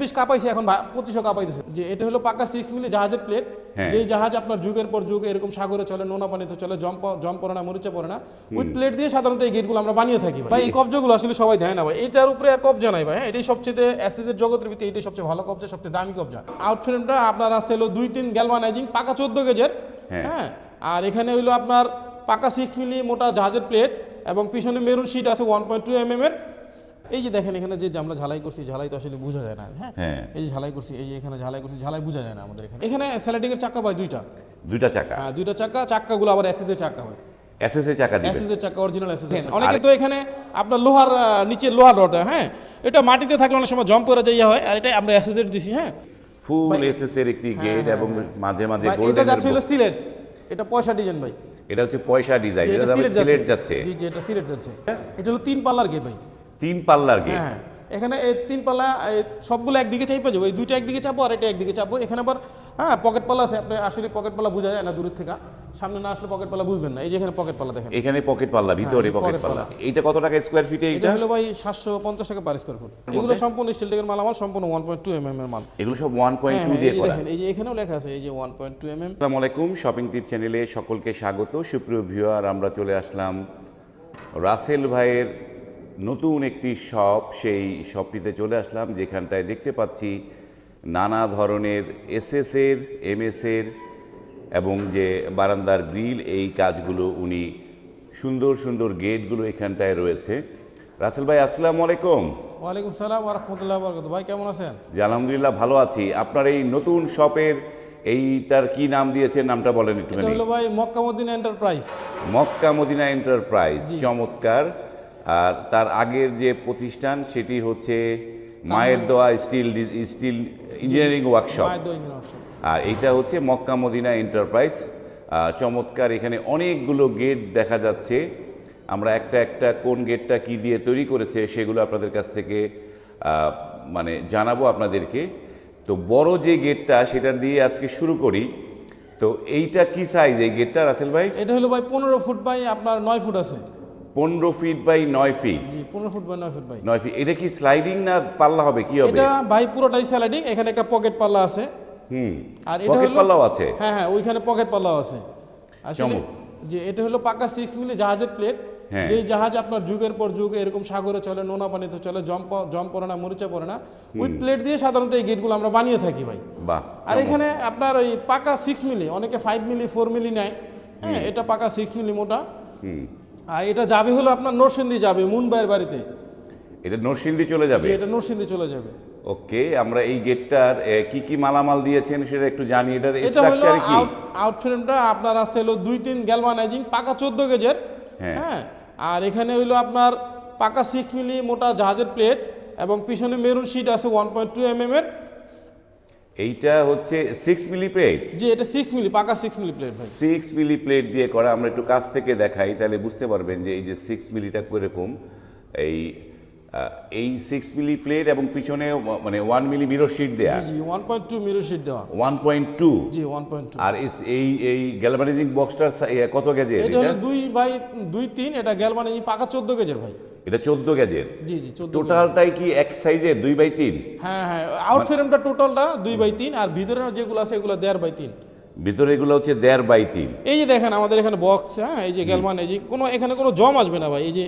বিশ কাপাইছে এখন পঁচিশশো কাপাইতেছে যে এটা হলো পাকা সিক্স মিলি জাহাজের প্লেট হ্যাঁ। যে জাহাজ আপনার যুগের পর যুগ এরকম সাগরে চলে নোনা পানিতে চলে জম প- জম পড়ে না মরিচা পড়ে না ওই প্লেট দিয়ে সাধারণত এই গেটগুলো আমরা বানিয়ে থাকি ভাই। এই কবজাগুলো আসলে সবাই দেয় না ভাই। এটার উপরে আর কবজা নাই ভাই হ্যাঁ? এটাই সবচেয়ে অ্যাসিডের জগতের ভিতরে এটাই সবচেয়ে ভালো কবজা সবচেয়ে দামি কবজা। আউট ফ্রেমটা আপনার আছে হলো দুই তিন গ্যালভানাইজিং পাকা চোদ্দ গেজের হ্যাঁ। হ্যাঁ? আর এখানে হইল আপনার পাকা সিক্স মিলি মোটা জাহাজের প্লেট এবং পিছনে মেরুন শিট আছে one point two M M এর এই যে দেখেন এখানে যে আমরা ঝালাই করছি ঝালাই তো আসলে বোঝা যায় না হ্যাঁ? হ্যাঁ। এই যে ঝালাই করছি এই যে এখানে ঝালাই করছি ঝালাই বোঝা যায় না আমাদের এখানে। এখানে স্যালাডিং এর চাকা ভাই দুইটা। দুইটা চাকা। হ্যাঁ দুইটা চাকা চাক্কাগুলো আবার অ্যাসিডের চাকা হয়। এসএস এর চাকা দিবেন অ্যাসিডের চাকা অরিজিনাল অ্যাসিড অনেকে তো এখানে আপনার লোহার নিচে লোহার রড হ্যাঁ? এটা মাটিতে থাকলে অনেক সময় জম্প করে যাইয়া হয় আর এটা আমরা অ্যাসিডের দিছি হ্যাঁ? ফুল এসএস এর একটি গেট এবং মাঝে মাঝে এটা গোল্ডেন যাচ্ছে হলো সিলেট। এটা পয়সা ডিজাইন ভাই। এটা হচ্ছে পয়সা ডিজাইন। এটা এটা সিলেট যাচ্ছে। জি জি এটা সিলেট যাচ্ছে। এটা হলো তিন পাল্লার গেট ভাই। তিন পাল্লার গেট হ্যাঁ এখানে এই তিন পাল্লা সবগুলো একদিকে চাইপে যাব এই দুইটা একদিকে চাপো আর এটা একদিকে চাপো এখানে আবার হ্যাঁ পকেট পাল্লা আছে আপনি আসলে পকেট পাল্লা বোঝা যায় না দূরের থেকে। সামনে না আসলে পকেট পাল্লা বুঝবেন না। এই যে এখানে পকেট পাল্লা দেখেন। এখানে পকেট পাল্লা ভিতরে হ্যাঁ, পকেট পাল্লা। এইটা কত টাকা স্কোয়ার ফিটে এটা হলো ভাই সাতশো পঞ্চাশ টাকা পার স্কোয়ার ফুট এগুলো সম্পূর্ণ স্টিল টেকের মালামাল সম্পূর্ণ one point two M M এর মাল। এগুলো সব ওয়ান পয়েন্ট হ্যাঁ, টু হ্যাঁ, দিয়ে করা। দেখেন এই যে এখানেও লেখা আছে এই যে one point two M M আসসালামু আলাইকুম শপিং টিপ চ্যানেলে সকলকে স্বাগত। সুপ্রিয় ভিউয়ার আমরা চলে আসলাম রাসেল ভাইয়ের নতুন একটি শপ সেই শপটিতে চলে আসলাম যেখানটায় দেখতে পাচ্ছি নানা ধরনের এসএসের এমএসের এবং যে বারান্দার গ্রিল এই কাজগুলো উনি সুন্দর সুন্দর গেটগুলো এখানটায় রয়েছে। রাসেল ভাই আসসালামু আলাইকুম। ওয়ালাইকুম সালাম রহমতুল্লাহ বরকত ভাই কেমন আছেন? জি আলহামদুলিল্লাহ ভালো আছি। আপনার এই নতুন শপের এইটার কি নাম দিয়েছেন? নামটা বলেন একটুখানি। হলো ভাই মক্কামুদ্দিন এন্টারপ্রাইজ। মক্কা মদিনা এন্টারপ্রাইজ। চমৎকার। আর তার আগের যে প্রতিষ্ঠান সেটি হচ্ছে মায়ের দোয়া স্টিল স্টিল ইঞ্জিনিয়ারিং ওয়ার্কশপ। আর এইটা হচ্ছে মক্কা মদিনা এন্টারপ্রাইজ। চমৎকার এখানে অনেকগুলো গেট দেখা যাচ্ছে। আমরা একটা একটা কোন গেটটা কি দিয়ে তৈরি করেছে সেগুলো আপনাদের কাছ থেকে মানে জানাব আপনাদেরকে। তো বড় যে গেটটা সেটা দিয়ে আজকে শুরু করি। তো এইটা কি সাইজ এই গেটটা রাসেল ভাই? এটা হলো ভাই পনেরো ফুট বাই আপনার নয় ফুট আছে। পনেরো ফিট বাই নয় ফিট পনেরো ফুট বাই নয় ফুট বাই নয় ফিট এটা কি স্লাইডিং না পাল্লা হবে? কি হবে? এটা ভাই পুরোটাই স্যালাডিং এখানে একটা পকেট পাল্লা আছে। হুম। আর এটা পকেট পাল্লাও আছে? হ্যাঁ হ্যাঁ ওইখানে পকেট পাল্লাও আছে। আসলে যে এটা হলো পাকা সিক্স মিলি জাহাজের প্লেট হ্যাঁ। যে জাহাজ আপনার যুগের পর যুগ এরকম সাগরে চলে নোনা পানিতে চলে জম জম পড়ে না মরিচা পড়ে না ওই প্লেট দিয়ে সাধারণত এই গেটগুলো আমরা বানিয়ে থাকি ভাই। বাহ আর এখানে আপনার ওই পাকা সিক্স মিলি অনেকে ফাইভ মিলি ফোর মিলি নেয়। হ্যাঁ এটা পাকা সিক্স মিলি মোটা। হুম। আর এটা যাবে হলো আপনার নরসিংদী যাবে মুনবাইয়ের বাড়িতে। এটা নরসিংদী চলে যাবে? এটা নরসিংদী চলে যাবে। ওকে আমরা এই গেটটার কি কি মালামাল দিয়েছেন সেটা একটু জানি এটার এটা হলো স্ট্রাকচার কি? আউট ফ্রেমটা আপনার আছে হলো দুই তিন গ্যালভানাইজিং পাকা চোদ্দ গেজের হ্যাঁ। হ্যাঁ? আর এখানে হইল আপনার পাকা সিক্স মিলি মোটা জাহাজের প্লেট এবং পিছনে মেরুন শিট আছে ওয়ান পয়েন্ট টু এম এর এইটা হচ্ছে সিক্স মিলি প্লেট যে এটা সিক্স মিলি পাকা সিক্স মিলি প্লেট ভাই। সিক্স মিলি প্লেট দিয়ে করা আমরা একটু কাছ থেকে দেখাই তাহলে বুঝতে পারবেন যে এই যে সিক্স মিলিটা কীরকম। এই এই সিক্স মিলি প্লেট এবং পিছনে মানে ওয়ান মিলি মিরর শিট দেয়া। G G one point two mirror sheet দেওয়া। One point two G one point two আর এস- এই এই গ্যালভানাইজিং বক্সটার কত গেজের এটা দুই বাই দুই তিন এটা গ্যালভানাইজিং পাকা চোদ্দ গেজের ভাই। এটা চোদ্দ গেজের জি জি টোটালটাই কি এক সাইজের? দুই বাই তিন? হ্যাঁ হ্যাঁ আউট ফ্রেমটা টোটালটা দুই বাই তিন আর ভিতরে যেগুলো আছে এগুলো দেড় বাই তিন। ভিতরে এগুলো হচ্ছে দেড় বাই তিন। এই যে দেখেন আমাদের এখানে বক্স হ্যাঁ এই যে গ্যালমান এই যে কোনো এখানে কোনো জম আসবে না ভাই এই যে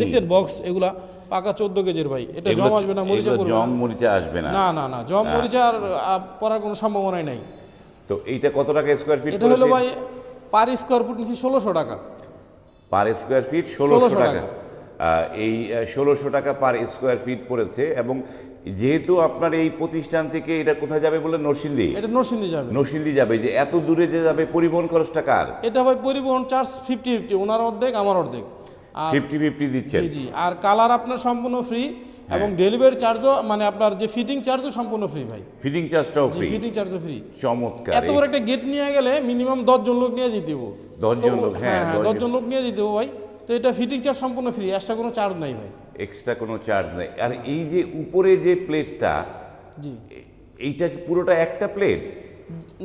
দেখছেন বক্স এগুলা পাকা চোদ্দ কেজির ভাই এটা জম আসবে না মরিচা পড়বে মরিচা আসবে না। না না না জম মরিচা আর পড়ার কোনো সম্ভাবনাই নাই। তো এইটা কত টাকা স্কোয়ার ফিট এটা হলো ভাই পার স্কোয়ার ফুট নিচ্ছি ষোলোশো টাকা। পার স্কোয়ার ফিট ষোলোশো টাকা। এই ষোলোশো টাকা পার স্কোয়ার ফিট পড়েছে এবং যেহেতু আপনার এই প্রতিষ্ঠান থেকে এটা কোথায় যাবে বলে নরসিংদী? এটা নরসিংদী যাবে। নরসিংদী যাবে। যে এত দূরে যে যাবে পরিবহন খরচটা কার? এটা ভাই পরিবহন চার্জ ফিফটি ফিফটি ওনার অর্ধেক আমার অর্ধেক। ফিফটি ফিফটি দিচ্ছেন। জি আর কালার আপনার সম্পূর্ণ ফ্রি এবং ডেলিভারি চার্জও মানে আপনার যে ফিটিং চার্জও সম্পূর্ণ ফ্রি ভাই। ফিটিং চার্জটাও ফ্রি ফিটিং চার্জও ফ্রি চমৎকার। এত বড় একটা গেট নিয়ে গেলে মিনিমাম দশজন লোক নিয়ে যেতে হব। দশজন লোক হ্যাঁ হ্যাঁ দশজন। লোক নিয়ে যেতে ভাই। তো এটা ফিটিং চার্জ সম্পূর্ণ ফ্রি এক্সট্রা কোনো চার্জ নাই ভাই। এক্সট্রা কোনো চার্জ নেই। আর এই যে উপরে যে প্লেটটা জি। এইটা কি পুরোটা একটা প্লেট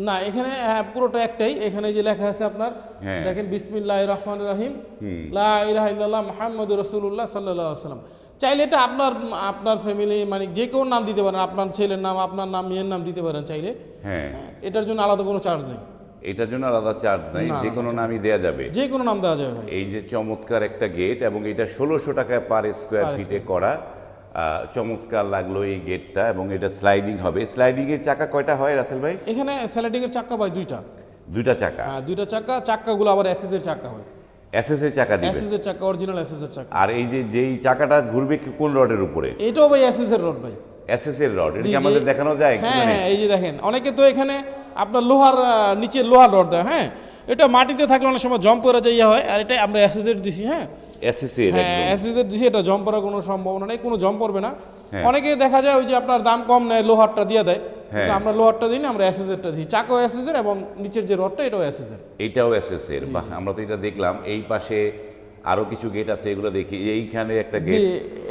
না এখানে হ্যাঁ পুরোটা একটাই। এখানে যে লেখা আছে আপনার হ্যাঁ। দেখেন বিসমিল্লাহ রহমান রাহিম। লা ইলাহা ইল্লাল্লাহ মুহাম্মাদুর রাসূলুল্লাহ সাল্লাল্লাহু আলাইহি ওয়াসাল্লাম। চাইলে এটা আপনার আপনার ফ্যামিলি মানে যে কেউ নাম দিতে পারেন আপনার ছেলের নাম আপনার নাম মেয়ের নাম দিতে পারেন চাইলে। হ্যাঁ। এটার জন্য আলাদা কোনো চার্জ নেই। এটার জন্য আলাদা চার্জ নাই যে কোনো নামই দেয়া যাবে। যে কোনো নাম দেওয়া যাবে এই যে চমৎকার একটা গেট এবং এটা ষোলোশো টাকায় পার স্কোয়ার ফিটে করা চমৎকার লাগল এই গেটটা এবং এটা স্লাইডিং হবে। স্লাইডিং এর চাকা কয়টা হয় রাসেল ভাই? এখানে স্যালাডিং এর চাক্কা ভাই দুইটা। দুইটা চাকা? হ্যাঁ দুইটা চাকা চাকাগুলো আবার অ্যাসিসের চাকা হয়। এসএস এর চাকা দিবে। অ্যাসিসের চাকা অরিজিনাল অ্যাসিসের চাকা। আর এই যে যেই চাকাটা ঘুরবে কোন রডের উপরে? এটাও ভাই অ্যাসিসের রড ভাই। রড এটা কি আমাদের দেখানো যায় হ্যাঁ? হ্যাঁ এই যে দেখেন অনেকে তো এখানে আপনার লোহার নিচে লোহার রড দেয় হ্যাঁ এটা মাটিতে থাকলে অনেক সময় জম্প করে যাইয়া হয় আর এটা আমরা দিছি হ্যাঁ হ্যাঁ। দিছি এটা জম্প করার কোনো সম্ভাবনা নেই কোনো জম্প করবে না হ্যাঁ। অনেকে দেখা যায় ওই যে আপনার দাম কম নেয় লোহারটা দিয়ে দেয়। আমরা লোহারটা দিই না আমরা অ্যাসিসেরটা দিই চাকো অ্যাসিসের এবং নিচের যে রডটা এটাও অ্যাসিসের বাহ আমরা তো এটা দেখলাম এই পাশে আরও কিছু গেট আছে এগুলো দেখি। এইখানে একটা গেট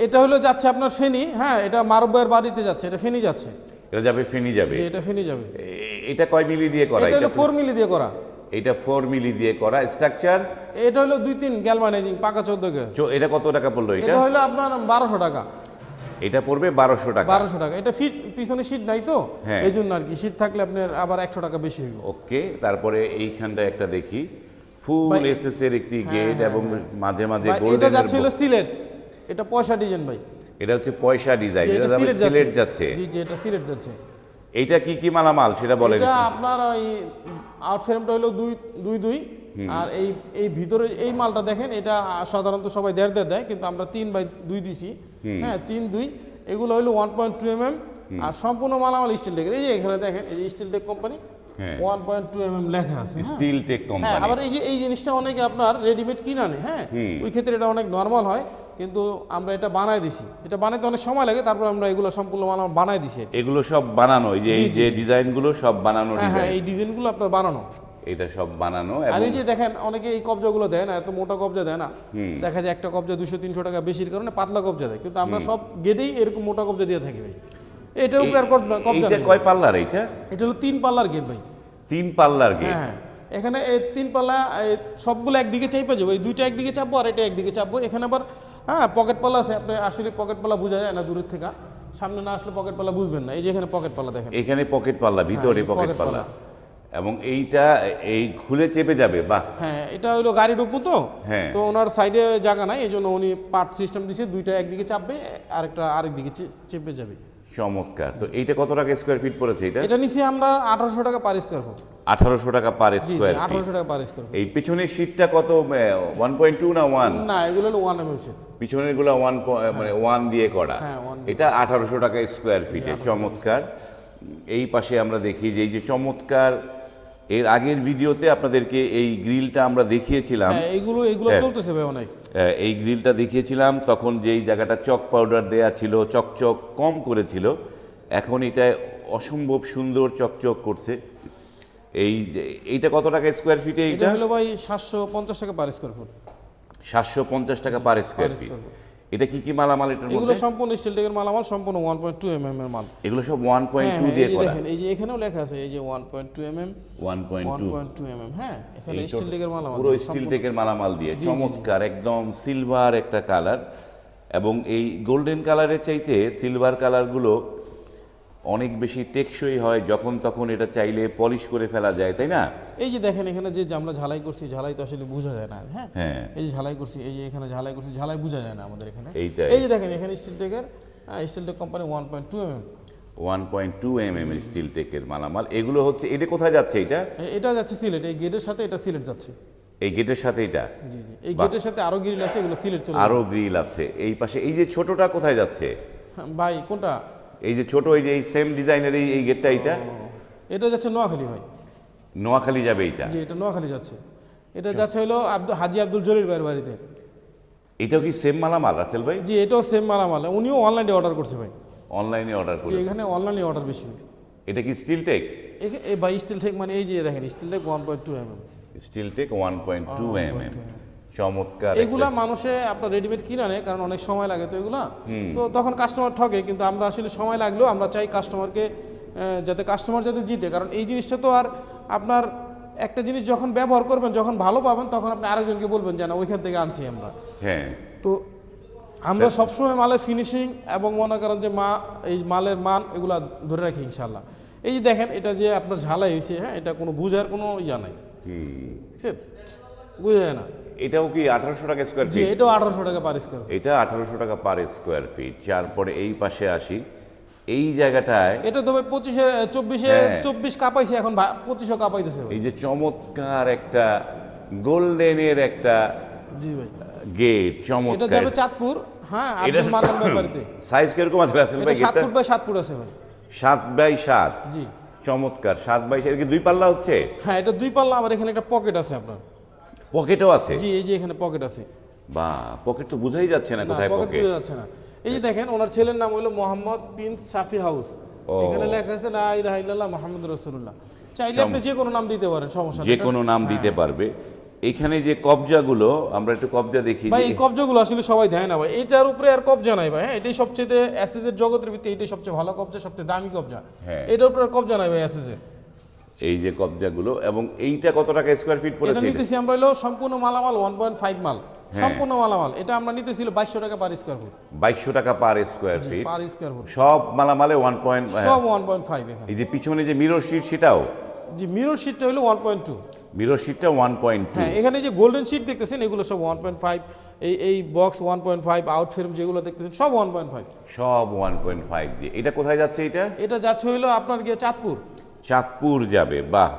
এটা হলো যাচ্ছে আপনার ফেনি হ্যাঁ এটা মারব্বের বাড়িতে যাচ্ছে এটা ফেনি যাচ্ছে। এটা যাবে ফেনি যাবে। এটা ফেনি যাবে। এটা কয় মিলি দিয়ে করা? এটা ফোর মিলি দিয়ে করা। এটা ফোর মিলি দিয়ে করা। স্ট্রাকচার এটা হলো দুই তিন গ্যালমানাইজিং পাকা চোদ্দ এটা কত টাকা পড়ল এটা? এটা হলো আপনার বারোশো টাকা। এটা পড়বে বারোশো টাকা। বারোশো টাকা। এটা ফিট পিছনে সিট নাই তো? হ্যাঁ। এই জন্য আর কি সিট থাকলে আপনার আবার একশো টাকা বেশি ওকে তারপরে এইখানটা একটা দেখি। ফুল হ্যাঁ, এসএস এর একটি গেট এবং মাঝে মাঝে ভাই, এটা গোল্ডেন যাচ্ছে হলো সিলেট। এটা পয়সা ডিজাইন ভাই। এটা হচ্ছে পয়সা ডিজাইন এটা এটা সিলেট যাচ্ছে। জি জি এটা সিলেট যাচ্ছে। এইটা কি কি মালামাল সেটা বলেন এটা আপনার ওই আউট ফ্রেমটা হলো দুই দুই দুই। আর এই এই ভিতরে এই মালটা দেখেন এটা সাধারণত সবাই দেড় দেড় দেয় কিন্তু আমরা তিন বাই দুই দিছি। হ্যাঁ তিন দুই। এগুলো হলো one point two M M আর সম্পূর্ণ মালামাল স্টিল টেকের এই যে এখানে দেখেন এই যে স্টিল টেক কোম্পানি হ্যাঁ। One point two M M লেখা আছে হ্যাঁ। স্টিল টেক হ্যাঁ কোম্পানি আবার এই যে এই জিনিসটা অনেকে আপনার রেডিমেড কিনে হ্যাঁ। ওই ক্ষেত্রে এটা অনেক নর্মাল হয় কিন্তু আমরা এটা বানায় দিছি। এটা বানাইতে অনেক সময় লাগে তারপর আমরা এগুলো সম্পূর্ণ মালামাল বানায় দিছি। এগুলো সব বানানো এই যে এই যে ডিজাইনগুলো সব বানানো হ্যাঁ হ্যাঁ এই ডিজাইনগুলো আপনার বানানো। এটা সব বানানো আর এই যে দেখেন অনেকে এই কবজাগুলো দেয় না এত মোটা কবজা দেয় না। দেখা যায় একটা কবজা দুশো তিনশো টাকা বেশির কারণে পাতলা কবজা দেয় কিন্তু আমরা সব গেটেই এরকম মোটা কবজা দিয়ে থাকি ভাই। এটার উপরে আর নেই। কয় পাল্লার এইটা? এটা হলো তিন পাল্লার গেট ভাই। তিন পাল্লার গেট হ্যাঁ হ্যাঁ। এখানে এই তিন পাল্লা সবগুলো একদিকে চাইপে যাব এই দুইটা একদিকে চাপবো আর এটা একদিকে চাপবো। এখানে আবার হ্যাঁ পকেট পাল্লা আছে আপনি আসলে পকেট পাল্লা বোঝা যায় না দূরের থেকে। সামনে না আসলে পকেট পাল্লা বুঝবেন না। এই যে এখানে পকেট পাল্লা দেখেন। এখানে পকেট পাল্লা ভিতরে এই পকেট পাল্লা। এবং এইটা এই খুলে চেপে যাবে বাহ। হ্যাঁ এটা হলো গাড়ি ঢুকবো তো। হ্যাঁ। তো ওনার সাইডে জায়গা নাই এই জন্য উনি পার্ট সিস্টেম দিছে দুইটা একদিকে চাপবে আরেকটা আরেক দিকে চেপে যাবে। চমৎকার। তো এইটা কত টাকা স্কোয়ার ফিট পড়েছে এটা এটা নিচে আমরা আঠারোশো টাকা পার স্কোয়ার ফুট আঠারোশো টাকা পার স্কোয়ার ফিট আঠারোশো টাকা পার স্কোয়ার এই পিছনের সিটটা কত ওয়ান পয়েন্ট টু না ওয়ান না এগুলো হলো ওয়ান এম পিছনেরগুলো ওয়ান মানে ওয়ান দিয়ে করা। হ্যাঁ, এটা আঠারোশো টাকা স্কোয়ার ফিটে চমৎকার। এই পাশে আমরা দেখি যে এই যে চমৎকার এর আগের ভিডিওতে আপনাদেরকে এই গ্রিলটা আমরা দেখিয়েছিলাম। হ্যাঁ এইগুলো হ্যাঁ। চলতেছে ভাই অনেক। এই গ্রিলটা দেখিয়েছিলাম তখন যেই জায়গাটা চক পাউডার দেয়া ছিল চকচক কম করেছিল এখন এটা অসম্ভব সুন্দর চকচক করছে। এই যে এইটা কত টাকা স্কোয়ার ফিটে এটা এইটা হলো ভাই সাতশো পঞ্চাশ টাকা পার স্কোয়ার ফুট সাতশো পঞ্চাশ টাকা পার স্কোয়ার ফিট এটা কি কি মালামাল এটার মধ্যে? এগুলো সম্পূর্ণ স্টিল টেকের মালামাল সম্পূর্ণ one point two M M এর মাল। এগুলো সব ওয়ান পয়েন্ট হ্যাঁ, টু হ্যাঁ, দিয়ে করা। দেখেন এই যে এখানেও লেখা আছে এই যে one point two M M one point two point two M M হ্যাঁ এখানে স্টিল টেকের মালামাল পুরো স্টিল টেকের মালামাল দিয়ে চমৎকার একদম সিলভার একটা কালার এবং এই গোল্ডেন কালারের চাইতে সিলভার কালারগুলো অনেক বেশি টেকসই হয় যখন তখন এটা চাইলে পলিশ করে ফেলা যায় তাই না? এই যে দেখেন এখানে যে আমরা ঝালাই করছি ঝালাই তো আসলে বোঝা যায় না হ্যাঁ? হ্যাঁ। এই যে ঝালাই করছি এই যে এখানে ঝালাই করছি ঝালাই বোঝা যায় না আমাদের এখানে। এই যে দেখেন এখানে steel টেকের steel tech company one point two M one point two M M steel টেকের মালামাল এগুলো হচ্ছে এটা কোথায় যাচ্ছে এটা? এটা যাচ্ছে সিলেট এই গেটের সাথে এটা সিলেট যাচ্ছে। এই গেটের সাথে এটা? জি জি এই গেটের সাথে আরও গ্রিল আছে এগুলো সিলেট চলে আরও গ্রিল আছে। এই পাশে এই যে ছোটটা কোথায় যাচ্ছে। ভাই কোনটা? এই যে ছোট এই যে এই সেম ডিজাইনের এই এই গেটটা এইটা? এটা যাচ্ছে নোয়াখালী ভাই। নোয়াখালী যাবে এইটা? জি এটা নোয়াখালী যাচ্ছে। এটা যাচ্ছে হলো আব্দুল হাজি আব্দুল জলিল ভাইয়ের বাড়িতে। এটাও কি সেম মালামাল রাসেল ভাই? জি এটাও সেম মালামাল। উনিও অনলাইনে অর্ডার করছে ভাই। অনলাইনে অর্ডার জি, এখানে অনলাইনে অর্ডার বেশি। এটা কি স্টিল টেক এই ভাই স্টিল টেক মানে এই যে দেখেন steel tech one point two M M steel tech one point two M M চমৎকার এগুলা মানুষে আপনার রেডিমেড কিনে নেয় কারণ অনেক সময় লাগে তো এগুলা। তো তখন কাস্টমার ঠকে কিন্তু আমরা আসলে সময় লাগলেও আমরা চাই কাস্টমারকে যাতে কাস্টমার যাতে জিতে। কারণ এই জিনিসটা তো আর আপনার একটা জিনিস যখন ব্যবহার করবেন যখন ভালো পাবেন তখন আপনি আরেকজনকে বলবেন যে না ওইখান থেকে আনছি আমরা। হ্যাঁ। তো আমরা সবসময় মালের ফিনিশিং এবং মনে করেন যে মা এই মালের মান এগুলা ধরে রাখি ইনশাল্লাহ এই যে দেখেন এটা যে আপনার ঝালাই হয়েছে হ্যাঁ এটা কোনো বুঝার কোনো ইয়া নাই। বুঝছেন বুঝা যায় না। এটাও কি আঠারোশো টাকা স্কোয়ার ফিট এটাও আঠারোশো টাকা পার স্কোয়ার এটা আঠারোশো টাকা পার স্কোয়ার ফিট তারপরে এই পাশে আসি। এই জায়গাটায় এটা তো ভাই পঁচিশে চব্বিশে হ্যাঁ। চব্বিশ কাপাইছে এখন পঁচিশও কাপাইতেছে এই যে চমৎকার একটা গোল্ডেনের একটা জি ভাই। গেট এটা চমৎকার যাবে চাঁদপুর। হ্যাঁ এটা ব্যাপারিতে সাইজ কীরকম আছে রাসেল ভাই ফুট বাই সাত ফুট আছে ভাই। সাত বাই সাত? জি। চমৎকার সাত বাই সাত। এর কি দুই পাল্লা হচ্ছে? হ্যাঁ এটা দুই পাল্লা আবার এখানে একটা পকেট আছে আপনার। পকেটও আছে? জি এই যে এখানে পকেট আছে। বা পকেট তো বোঝাই যাচ্ছে না কোথায় পকেট বোঝা যাচ্ছে না। এই যে দেখেন ওনার ছেলের নাম হলো মোহাম্মদ বিন সাফি হাউস। এখানে লেখা আছে লা ইলাহা ইল্লাল্লাহ মুহাম্মদ রাসূলুল্লাহ। চাইলে আপনি যে কোনো নাম দিতে পারেন সমস্যা যে কোনো নাম দিতে পারবে। এখানে যে কবজাগুলো আমরা একটু কবজা দেখি ভাই এই কবজাগুলো আসলে সবাই দেয় না ভাই। এটার উপরে আর কবজা নাই ভাই। হ্যাঁ এটাই সবচেয়ে অ্যাসেজের জগতের ভিত্তি এটাই সবচেয়ে ভালো কবজা সবচেয়ে দামি কবজা। হ্যাঁ। এটার উপরে আর কবজা নাই ভাই অ্যাসেজের এই যে কবজাগুলো এবং এইটা কত টাকা স্কোয়ার ফিট পড়েছে? এটা? নিতেছি আমরা হলো সম্পূর্ণ মালামাল ওয়ান পয়েন্ট ফাইভ মাল। হ্যাঁ। সম্পূর্ণ মালামাল। এটা আমরা নিতেছিল বাইশশো টাকা পার স্কোয়ার ফুট বাইশশো টাকা per square feet per square foot সব মালামালে ওয়ান পয়েন্ট সব ওয়ান পয়েন্ট ফাইভ এখানে। এই যে পিছনে যে মিরর শিট সেটাও? জি মিরর শিটটা হলো ওয়ান পয়েন্ট টু মিরর শিটটা ওয়ান পয়েন্ট টু হ্যাঁ এখানে যে গোল্ডেন শিট দেখতেছেন এগুলো সব ওয়ান পয়েন্ট ফাইভ এই এই box one point five out frame যেগুলো দেখতেছেন সব ওয়ান পয়েন্ট ফাইভ সব ওয়ান পয়েন্ট ফাইভ দিয়ে। এটা কোথায় যাচ্ছে এটা? এটা যাচ্ছে হইল আপনার গিয়ে চাঁদপুর। চাঁদপুর যাবে, বাহ,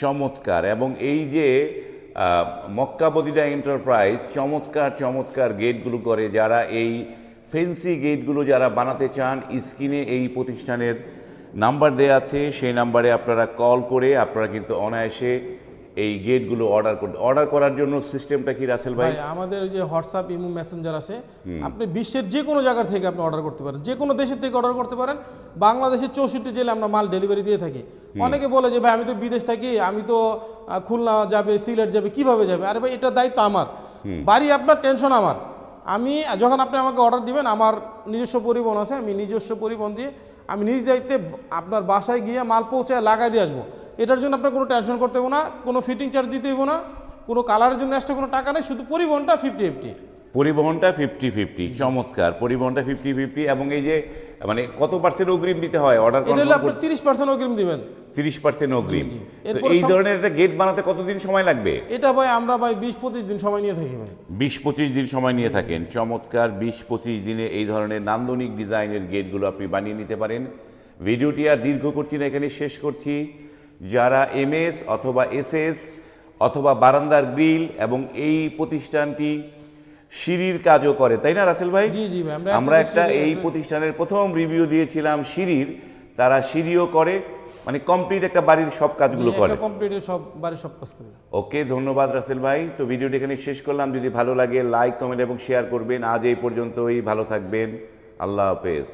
চমৎকার। এবং এই যে মক্কাবদিরা এন্টারপ্রাইজ চমৎকার চমৎকার গেটগুলো করে যারা এই ফেন্সি গেটগুলো যারা বানাতে চান, স্ক্রিনে এই প্রতিষ্ঠানের নাম্বার দেওয়া আছে, সেই নাম্বারে আপনারা কল করে আপনারা কিন্তু অনায়াসে এই গেটগুলো অর্ডার করতে অর্ডার করার জন্য সিস্টেমটা কি রাসেল ভাই? আমাদের যে হোয়াটসঅ্যাপ ইমো মেসেঞ্জার আছে। আপনি বিশ্বের যে কোনো জায়গা থেকে আপনি অর্ডার করতে পারেন। যে কোনো দেশের থেকে অর্ডার করতে পারেন। বাংলাদেশের চৌষট্টি জেলে আমরা মাল ডেলিভারি দিয়ে থাকি। অনেকে বলে যে ভাই আমি তো বিদেশ থাকি আমি তো খুলনা যাবে সিলেট যাবে কীভাবে যাবে? আরে ভাই এটা দায়িত্ব আমার। বাড়ি আপনার টেনশন আমার। আমি যখন আপনি আমাকে অর্ডার দিবেন আমার নিজস্ব পরিবহন আছে আমি নিজস্ব পরিবহন দিয়ে আমি নিজ দায়িত্বে আপনার বাসায় গিয়ে মাল পৌঁছায় লাগাই দিয়ে আসব। এটার জন্য আপনার কোনো টেনশন করতে হবে না কোনো ফিটিং চার্জ দিতে হবে না কোনো কালারের জন্য এক্সট্রা কোনো টাকা নেই শুধু পরিবহনটা ফিফটি ফিফটি পরিবহনটা ফিফটি ফিফটি চমৎকার। পরিবহনটা ফিফটি ফিফটি এবং এই যে মানে কত পার্সেন্ট অগ্রিম দিতে হয় অর্ডার এটা হলে আপনার তিরিশ পার্সেন্ট অগ্রিম দিবেন। তিরিশ পার্সেন্ট অগ্রিম। তো এই ধরনের একটা গেট বানাতে কতদিন সময় লাগবে? এটা ভাই আমরা ভাই বিশ পঁচিশ দিন সময় নিয়ে থাকি ভাই। বিশ পঁচিশ দিন সময় নিয়ে থাকেন। চমৎকার বিশ পঁচিশ দিনে এই ধরনের নান্দনিক ডিজাইনের গেটগুলো আপনি বানিয়ে নিতে পারেন। ভিডিওটি আর দীর্ঘ করছি না এখানে শেষ করছি। যারা এমএস অথবা এসএস অথবা বারান্দার গ্রিল এবং এই প্রতিষ্ঠানটি সিঁড়ির কাজও করে তাই না রাসেল ভাই? আমরা একটা এই প্রতিষ্ঠানের প্রথম রিভিউ দিয়েছিলাম সিঁড়ির তারা সিঁড়িও করে মানে কমপ্লিট একটা বাড়ির সব কাজগুলো করে। কমপ্লিট সব বাড়ির সব কাজ করি। ওকে ধন্যবাদ রাসেল ভাই। তো ভিডিওটি এখানে শেষ করলাম। যদি ভালো লাগে লাইক কমেন্ট এবং শেয়ার করবেন। আজ এই পর্যন্তই ভালো থাকবেন। আল্লাহ হাফেজ।